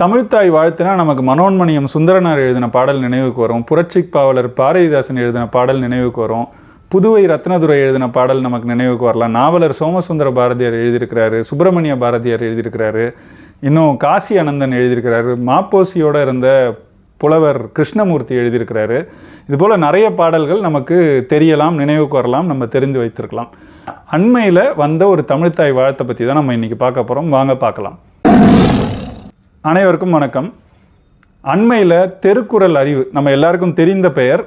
தமிழ்த்தாய் வாழ்த்துனா நமக்கு மனோன்மணியம் சுந்தரனார் எழுதின பாடல் நினைவுக்கு வரும். புரட்சி பாவலர் பாரதிதாசன் எழுதின பாடல் நினைவுக்கு வரும். புதுவை ரத்னதுரை எழுதின பாடல் நமக்கு நினைவுக்கு வரலாம். நாவலர் சோமசுந்தர பாரதியார் எழுதியிருக்கிறாரு. சுப்பிரமணிய பாரதியார் எழுதியிருக்கிறாரு. இன்னும் காசி அனந்தன் எழுதியிருக்கிறாரு. மாப்போசியோடு இருந்த புலவர் கிருஷ்ணமூர்த்தி எழுதியிருக்கிறாரு. இதுபோல் நிறைய பாடல்கள் நமக்கு தெரியலாம் நினைவுக்கு வரலாம் நம்ம தெரிந்து வைத்திருக்கலாம். அண்மையில் வந்த ஒரு தமிழ்த்தாய் வாழ்த்தை பற்றி தான் நம்ம இன்றைக்கி பார்க்க போகிறோம் வாங்க பார்க்கலாம். அனைவருக்கும் வணக்கம். அண்மையில் தெருக்குறள் அறிவு நம்ம எல்லாருக்கும் தெரிந்த பெயர்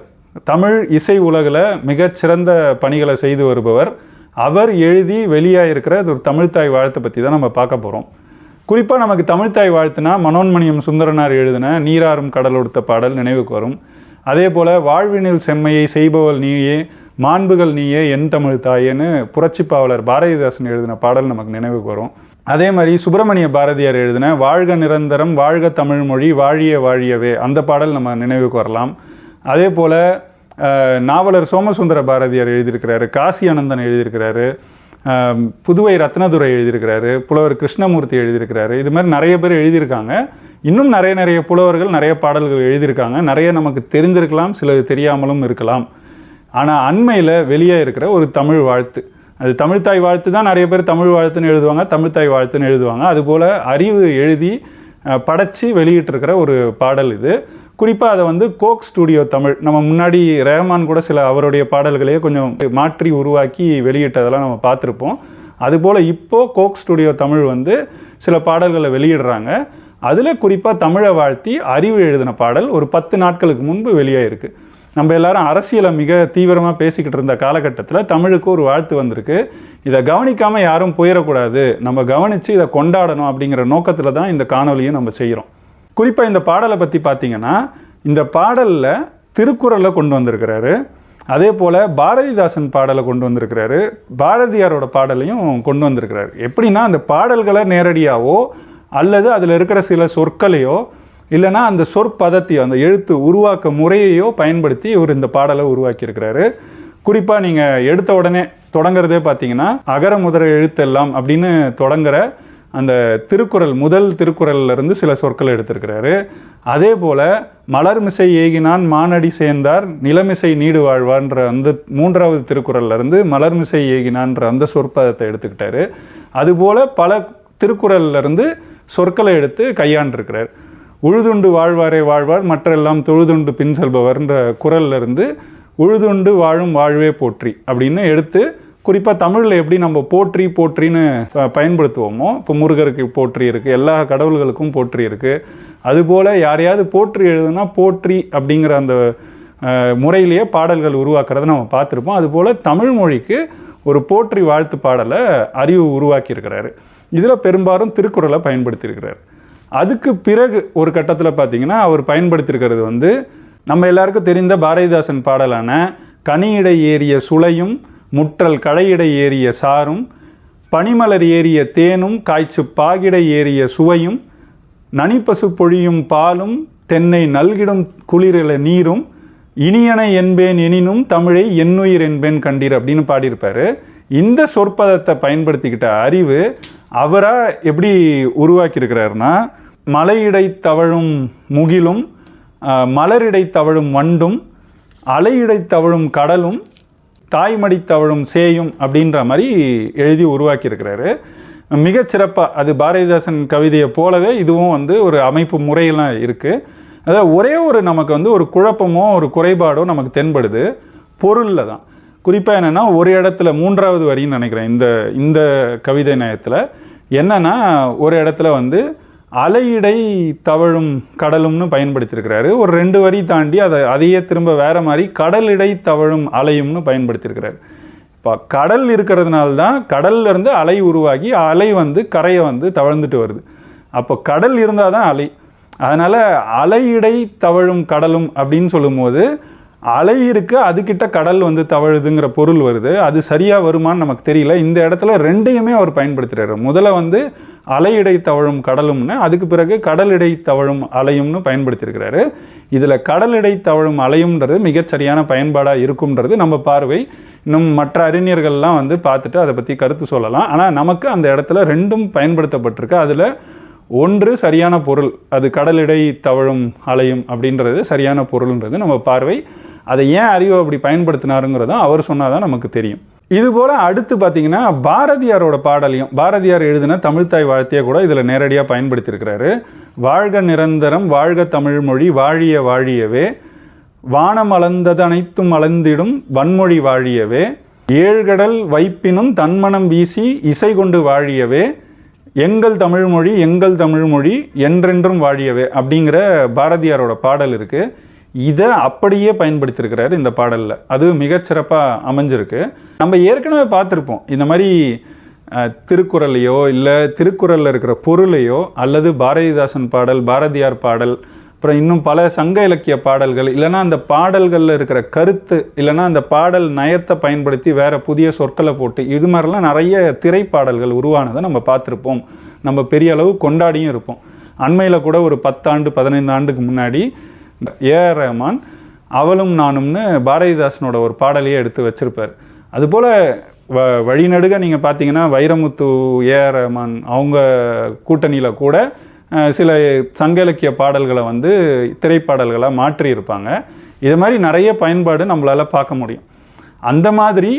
தமிழ் இசை உலகில் மிகச்சிறந்த பணிகளை செய்து வருபவர். அவர் எழுதி வெளியாகிருக்கிற ஒரு தமிழ்த்தாய் வாழ்த்தை பற்றி தான் நம்ம பார்க்க போகிறோம் குறிப்பாக நமக்கு தமிழ்த்தாய் வாழ்த்துனா மனோன்மணியம் சுந்தரனார் எழுதின நீராறும் கடல் உடுத்த பாடல் நினைவுக்கு வரும். அதே போல் வாழ்வினில் செம்மையை செய்பவள் நீயே மாண்புகள் நீயே என் தமிழ் தாயேன்னு புரட்சிப்பாவலர் பாரதிதாசன் எழுதின பாடல் நமக்கு நினைவுக்கு வரும். அதே மாதிரி சுப்பிரமணிய பாரதியார் எழுதின வாழ்க நிரந்தரம் வாழ்க தமிழ் மொழி வாழிய வாழியவே அந்த பாடல் நம்ம நினைவுக்கு வரலாம். அதே போல் நாவலர் சோமசுந்தர பாரதியார் எழுதியிருக்கிறாரு காசி அனந்தன் எழுதியிருக்கிறாரு புதுவை ரத்னதுரை எழுதியிருக்கிறாரு புலவர் கிருஷ்ணமூர்த்தி எழுதியிருக்கிறாரு இது மாதிரி நிறைய பேர் எழுதியிருக்காங்க. இன்னும் நிறைய நிறைய புலவர்கள் நிறைய பாடல்கள் எழுதியிருக்காங்க. நிறைய நமக்கு தெரிந்திருக்கலாம் சிலது தெரியாமலும் இருக்கலாம். ஆனால் அண்மையில் வெளியே இருக்கிற ஒரு தமிழ் வாழ்த்து. அது தமிழ்த்தாய் வாழ்த்து தான் நிறைய பேர் தமிழ் வாழ்த்துன்னு எழுதுவாங்க தமிழ்த்தாய் வாழ்த்துன்னு எழுதுவாங்க. அதுபோல் அறிவு எழுதி படைச்சி வெளியிட்டிருக்கிற ஒரு பாடல் இது. குறிப்பாக அதை வந்து கோக் ஸ்டூடியோ தமிழ் நம்ம முன்னாடி ரஹ்மான் கூட சில அவருடைய பாடல்களையே கொஞ்சம் மாற்றி உருவாக்கி வெளியிட்டதெல்லாம் நம்ம பார்த்துருப்போம். அதுபோல் இப்போது கோக் ஸ்டூடியோ தமிழ் வந்து சில பாடல்களை வெளியிடுறாங்க. அதில் குறிப்பாக தமிழை வாழ்த்தி அறிவு எழுதின பாடல் ஒரு பத்து நாட்களுக்கு முன்பு வெளியாயிருக்கு. நம்ம எல்லாரும் அரசியலை மிக தீவிரமாக பேசிக்கிட்டு இருந்த காலகட்டத்தில் தமிழுக்கு ஒரு வாழ்த்து வந்திருக்கு. இதை கவனிக்காமல் யாரும் போயிடக்கூடாது. நம்ம கவனித்து இதை கொண்டாடணும் அப்படிங்கிற நோக்கத்தில் தான் இந்த காணொலியை நம்ம செய்கிறோம் குறிப்பாக இந்த பாடலை பற்றி பார்த்தீங்கன்னா இந்த பாடலில் திருக்குறளை கொண்டு வந்திருக்கிறாரு. அதே போல் பாரதிதாசன் பாடலை கொண்டு வந்திருக்கிறாரு. பாரதியாரோட பாடலையும் கொண்டு வந்திருக்கிறாரு. எப்படின்னா அந்த பாடல்களை நேரடியாகவோ அல்லது அதில் இருக்கிற சில சொற்களையோ இல்லைன்னா அந்த சொற்பதத்தையோ அந்த எழுத்து உருவாக்க முறையையோ பயன்படுத்தி இவர் இந்த பாடலை உருவாக்கியிருக்கிறாரு. குறிப்பாக நீங்கள் எடுத்த உடனே தொடங்குறதே பார்த்தீங்கன்னா அகர முதற எழுத்தெல்லாம் அப்படின்னு தொடங்குற அந்த திருக்குறள் முதல் திருக்குறள்லேருந்து சில சொற்களை எடுத்திருக்கிறாரு. அதே போல் மலர்மிசை ஏகினான் மானடி சேர்ந்தார் நிலமிசை நீடு வாழ்வான்ற அந்த மூன்றாவது திருக்குறள்லேருந்து மலர்மிசை ஏகினான்ற அந்த சொற்பதத்தை எடுத்துக்கிட்டாரு. அதுபோல் பல திருக்குறள்லேருந்து சொற்களை எடுத்து கையாண்டிருக்கிறார். உழுதுண்டு வாழ்வாரே வாழ்வார் மற்றெல்லாம் தொழுதுண்டு பின் செல்பவர்ன்ற குறள்ல இருந்து உழுதுண்டு வாழும் வாழ்வே போற்றி அப்படின்னு எடுத்து குறிப்பாக தமிழில் எப்படி நம்ம போற்றி போற்றின்னு ப- பயன்படுத்துவோமோ இப்போ முருகருக்கு போற்றி இருக்குது எல்லா கடவுள்களுக்கும் போற்றி இருக்குது அதுபோல் யாரையாவது போற்றி எழுதுனா போற்றி அப்படிங்கிற அந்த முறையிலேயே பாடல்கள் உருவாக்குறத நம்ம பார்த்துருப்போம். அதுபோல் தமிழ் மொழிக்கு ஒரு போற்றி வாழ்த்து பாடலை அறிவு உருவாக்கியிருக்கிறாரு. இதில் பெரும்பாலும் திருக்குறளை பயன்படுத்தியிருக்கிறார். அதுக்கு பிறகு ஒரு கட்டத்தில் பார்த்தீங்கன்னா அவர் பயன்படுத்தியிருக்கிறது வந்து நம்ம எல்லாருக்கும் தெரிந்த பாரதிதாசன் பாடலான கனியிடை ஏறிய சுளையும் முற்றல் கடையிடை ஏறிய சாரும் பனிமலர் ஏறிய தேனும் காய்ச்சு பாகிடை ஏறிய சுவையும் நனிப்பசு பொழியும் பாலும் தென்னை நல்கிடும் குளிரில நீரும் இனியன என்பேன் எனினும் தமிழை என்னுயிர் என்பேன் கண்டீர் அப்படின்னு பாடியிருப்பார். இந்த சொற்பதத்தை பயன்படுத்திக்கிட்ட அறிவு அவராக எப்படி உருவாக்கியிருக்கிறாருன்னா மலையிடை தவழும் முகிலும் மலரிடை தவழும் வண்டும் அலையிடை தவழும் கடலும் தாய்மடி தவழும் சேயும் அப்படின்ற மாதிரி எழுதி உருவாக்கியிருக்கிறாரு. மிகச்சிறப்பாக அது பாரதிதாசன் கவிதையை போலவே இதுவும் வந்து ஒரு அமைப்பு முறையெல்லாம் இருக்குது அதாவது ஒரே ஒரு நமக்கு வந்து ஒரு குழப்பமோ ஒரு குறைபாடோ நமக்கு தென்படுது. பொருளில் தான். குறிப்பாக என்னென்னா ஒரு இடத்துல மூன்றாவது வரின்னு நினைக்கிறேன். இந்த இந்த கவிதை நயத்தில். என்னென்னா ஒரு இடத்துல வந்து அலையிடை தவழும் கடலும்னு பயன்படுத்தியிருக்கிறாரு ஒரு ரெண்டு வரி தாண்டி அதை அதையே திரும்ப வேறு மாதிரி கடலிடை தவழும் அலையும்னு பயன்படுத்தியிருக்கிறாரு இப்போ கடல் இருக்கிறதுனால தான் கடல்லேருந்து அலை உருவாகி அலை வந்து கரையை வந்து தவழ்ந்துட்டு வருது. அப்போ கடல் இருந்தால் தான் அலை. அதனால் அலையிடை தவழும் கடலும் அப்படின்னு சொல்லும்போது அலை இருக்குது அதுக்கிட்ட கடல் வந்து தவழுதுங்கிற பொருள் வருது. அது சரியாக வருமான்னு நமக்கு தெரியல. இந்த இடத்துல ரெண்டையுமே அவர் பயன்படுத்துகிறாரு முதல்ல வந்து அலையிடை தவழும் கடலும்னு அதுக்கு பிறகு கடலிடை தவழும் அலையும்னு பயன்படுத்தியிருக்கிறாரு இதில் கடலிடை தவழும் அலையும்ன்றது மிகச்சரியான பயன்பாடாக இருக்கும்ன்றது நம்ம பார்வை. இன்னும் மற்ற அறிஞர்கள்லாம் வந்து பார்த்துட்டு அதை பற்றி கருத்து சொல்லலாம். ஆனால் நமக்கு அந்த இடத்துல ரெண்டும் பயன்படுத்தப்பட்டிருக்கு. அதில் ஒன்று சரியான பொருள் அது கடலிடை தவழும் அலையும் அப்படின்றது சரியான பொருள்ன்றது நம்ம பார்வை. அதை ஏன் அறிவை அப்படி பயன்படுத்தினாருங்கிறதும் அவர் சொன்னால் தான் நமக்கு தெரியும். இதுபோல் அடுத்து பார்த்தீங்கன்னா பாரதியாரோட பாடலையும் பாரதியார் எழுதின தமிழ்த்தாய் வாழ்த்தையை கூட இதில் நேரடியாக பயன்படுத்தியிருக்கிறாரு. வாழ்க நிரந்தரம் வாழ்க தமிழ்மொழி வாழிய வாழியவே. வானம் அளந்தது அனைத்தும் அளந்திடும் வன்மொழி வாழியவே. ஏழ்கடல் வைப்பினும் தன்மனம் வீசி இசை கொண்டு வாழியவே. எங்கள் தமிழ்மொழி எங்கள் தமிழ்மொழி என்றென்றும் வாழியவே. அப்படிங்கிற பாரதியாரோட பாடல் இருக்குது இதை அப்படியே பயன்படுத்தியிருக்கிறாரு இந்த பாடலில். அது மிகச்சிறப்பாக அமைஞ்சிருக்கு. நம்ம ஏற்கனவே பார்த்துருப்போம். இந்த மாதிரி திருக்குறளையோ இல்லை திருக்குறளில் இருக்கிற பொருளையோ அல்லது பாரதிதாசன் பாடல் பாரதியார் பாடல் அப்புறம் இன்னும் பல சங்க இலக்கிய பாடல்கள் இல்லைன்னா அந்த பாடல்களில் இருக்கிற கருத்து இல்லைன்னா அந்த பாடல் நயத்தை பயன்படுத்தி வேறு புதிய சொற்களை போட்டு இது மாதிரிலாம் நிறைய திரைப்பாடல்கள் உருவானதை நம்ம பார்த்துருப்போம். நம்ம பெரிய அளவு கொண்டாடியும் இருப்போம். அண்மையில் கூட ஒரு பத்தாண்டு பதினைந்து ஆண்டுக்கு முன்னாடி ஏஆர் ரஹ்மான் அவளும் நானும்னு பாரதிதாசனோட ஒரு பாடலையே எடுத்து வச்சிருப்பார். அதுபோல் வ வழிநடுக நீங்கள் பார்த்தீங்கன்னா வைரமுத்து ஏஆர் ரஹ்மான் அவங்க கூட்டணியில் கூட சில சங்க இலக்கிய பாடல்களை வந்து திரைப்பாடல்களாக மாற்றியிருப்பாங்க. இது மாதிரி நிறைய பயன்பாடு நம்மளால் பார்க்க முடியும். அந்த மாதிரி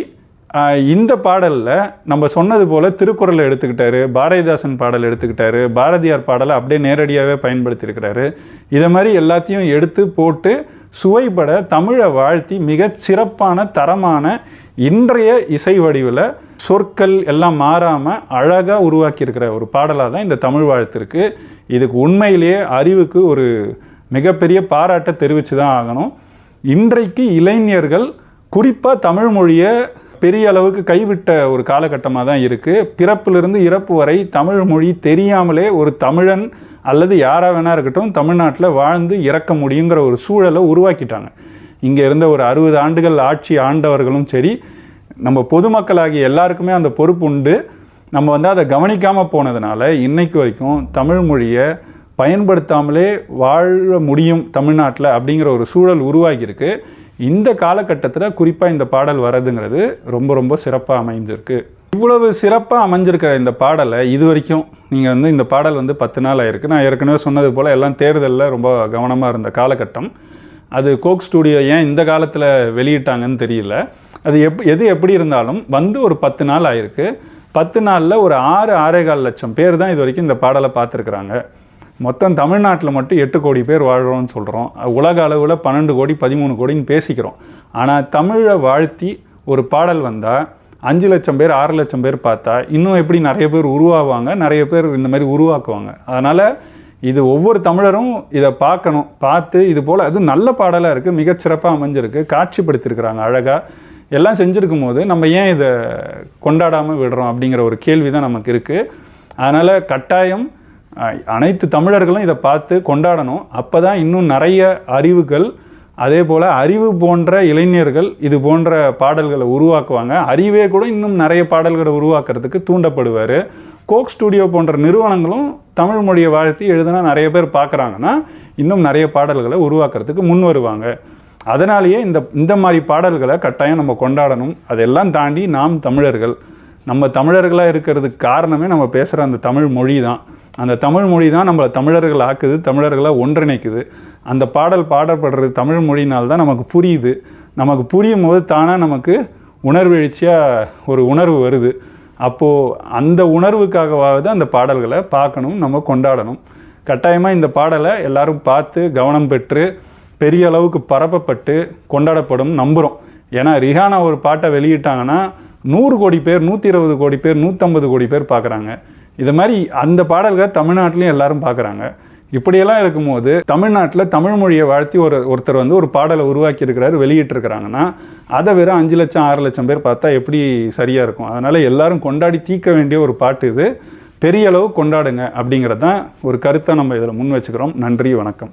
இந்த பாடலில் நம்ம சொன்னது போல் திருக்குறளை எடுத்துக்கிட்டாரு பாரதிதாசன் பாடல் எடுத்துக்கிட்டாரு பாரதியார் பாடலை அப்படியே நேரடியாகவே பயன்படுத்தியிருக்கிறாரு. இதை மாதிரி எல்லாத்தையும் எடுத்து போட்டு சுவைபட தமிழை வாழ்த்தி மிகச் சிறப்பான தரமான இன்றைய இசை வடிவில் சொற்கள் எல்லாம் மாறாமல் அழகாக உருவாக்கியிருக்கிற ஒரு பாடலாக தான் இந்த தமிழ் வாழ்த்துருக்கு இதுக்கு உண்மையிலேயே அறிவுக்கு ஒரு மிகப்பெரிய பாராட்டை தெரிவித்து தான் ஆகணும். இன்றைக்கு இளைஞர்கள் குறிப்பாக தமிழ் மொழியை பெரிய அளவுக்கு கைவிட்ட ஒரு காலகட்டமாக தான் இருக்குது பிறப்பிலிருந்து இறப்பு வரை தமிழ் மொழி தெரியாமலே ஒரு தமிழன் அல்லது யாராக வேணா இருக்கட்டும் தமிழ்நாட்டில் வாழ்ந்து இறக்க முடியுங்கிற ஒரு சூழலை உருவாக்கிட்டாங்க. இங்கே இருந்த ஒரு அறுபது ஆண்டுகள் ஆட்சி ஆண்டவர்களும் சரி நம்ம பொதுமக்களாகிய எல்லாருக்குமே அந்த பொறுப்பு உண்டு. நம்ம வந்து அதை கவனிக்காமல் போனதுனால இன்னைக்கு வரைக்கும் தமிழ் மொழியை பயன்படுத்தாமலே வாழ முடியும் தமிழ்நாட்டில் அப்படிங்கிற ஒரு சூழல் உருவாகியிருக்கு. இந்த காலகட்டத்தில் குறிப்பாக இந்த பாடல் வரதுங்கிறது ரொம்ப ரொம்ப சிறப்பாக அமைஞ்சிருக்கு இவ்வளவு சிறப்பாக அமைஞ்சிருக்கிற இந்த பாடலை இது வரைக்கும் நீங்கள் வந்து இந்த பாடல் வந்து பத்து நாள் ஆயிருக்கு. நான் ஏற்கனவே சொன்னது போல் எல்லாம் தேர்தலில் ரொம்ப கவனமாக இருந்த காலகட்டம். அது கோக் ஸ்டூடியோ ஏன் இந்த காலத்தில் வெளியிட்டாங்கன்னு தெரியல. அது எப் எது எப்படி இருந்தாலும் வந்து ஒரு பத்து நாள் ஆயிருக்கு. பத்து நாளில் ஒரு ஆறு ஆறே கால் லட்சம் பேர் தான் இது வரைக்கும் இந்த பாடலை பார்த்துருக்குறாங்க. மொத்தம் தமிழ்நாட்டில் மட்டும் எட்டு கோடி பேர் வாழ்கிறோம்னு சொல்கிறோம் உலக அளவில் பன்னெண்டு கோடி பதிமூணு கோடின்னு பேசிக்கிறோம். ஆனால் தமிழை வாழ்த்தி ஒரு பாடல் வந்தால் அஞ்சு லட்சம் பேர் ஆறு லட்சம் பேர் பார்த்தா இன்னும் எப்படி நிறைய பேர் உருவாவாங்க? நிறைய பேர் இந்த மாதிரி உருவாக்குவாங்க. அதனால் இது ஒவ்வொரு தமிழரும் இதை பார்க்கணும். பார்த்து இது போல் அது நல்ல பாடலாக இருக்குது மிகச்சிறப்பாக அமைஞ்சிருக்கு காட்சிப்படுத்தியிருக்கிறாங்க அழகாக எல்லாம் செஞ்சுருக்கும் போது நம்ம ஏன் இதை கொண்டாடாமல் விடுறோம் அப்படிங்கிற ஒரு கேள்வி தான் நமக்கு இருக்குது அதனால் கட்டாயம் அனைத்து தமிழர்களும் இதை பார்த்து கொண்டாடணும். அப்போ தான் இன்னும் நிறைய அறிவுகள் அதே போல் அறிவு போன்ற இளைஞர்கள் இது போன்ற பாடல்களை உருவாக்குவாங்க. அறிவே கூட இன்னும் நிறைய பாடல்களை உருவாக்குறதுக்கு தூண்டப்படுவார். கோக் ஸ்டூடியோ போன்ற நிறுவனங்களும் தமிழ் மொழியை வாழ்த்தி எழுதுனா நிறைய பேர் பார்க்குறாங்கன்னா இன்னும் நிறைய பாடல்களை உருவாக்குறதுக்கு முன் வருவாங்க. அதனாலேயே இந்த இந்த மாதிரி பாடல்களை கட்டாயம் நம்ம கொண்டாடணும். அதெல்லாம் தாண்டி நாம் தமிழர்கள் நம்ம தமிழர்களாக இருக்கிறதுக்கு காரணமே நம்ம பேசுகிற அந்த தமிழ் மொழி தான் அந்த தமிழ் மொழி தான் நம்மளை தமிழர்கள் ஆக்குது தமிழர்களை ஒன்றிணைக்குது. அந்த பாடல் பாடப்படுறது தமிழ் மொழினால் தான் நமக்கு புரியுது. நமக்கு புரியும் போது தானாக நமக்கு உணர்வெழுச்சியாக ஒரு உணர்வு வருது. அப்போது அந்த உணர்வுக்காகவாவது அந்த பாடல்களை பார்க்கணும் நம்ம கொண்டாடணும். கட்டாயமாக இந்த பாடலை எல்லாரும் பார்த்து கவனம் பெற்று பெரிய அளவுக்கு பரப்பப்பட்டு கொண்டாடப்படும் நம்புகிறோம் ஏன்னா ரிஹானா ஒரு பாட்டை வெளியிட்டாங்கன்னா நூறு கோடி பேர் நூற்றி இருபது கோடி பேர் நூற்றம்பது கோடி பேர் பார்க்குறாங்க. இது மாதிரி அந்த பாடல்கள் தமிழ்நாட்டிலையும் எல்லாரும் பார்க்குறாங்க. இப்படியெல்லாம் இருக்கும்போது தமிழ்நாட்டில் தமிழ் மொழியை வாழ்த்தி ஒரு ஒருத்தர் வந்து ஒரு பாடலை உருவாக்கி இருக்கிறாரு வெளியிட்டிருக்கிறாங்கன்னா அதை வெறும் அஞ்சு லட்சம் ஆறு லட்சம் பேர் பார்த்தா எப்படி சரியாக இருக்கும்? அதனால் எல்லாரும் கொண்டாடி தீர்க்க வேண்டிய ஒரு பாட்டு இது. பெரிய அளவு கொண்டாடுங்க அப்படிங்கிறது தான் ஒரு கருத்தை நம்ம இதில் முன் வச்சுக்கிறோம். நன்றி வணக்கம்.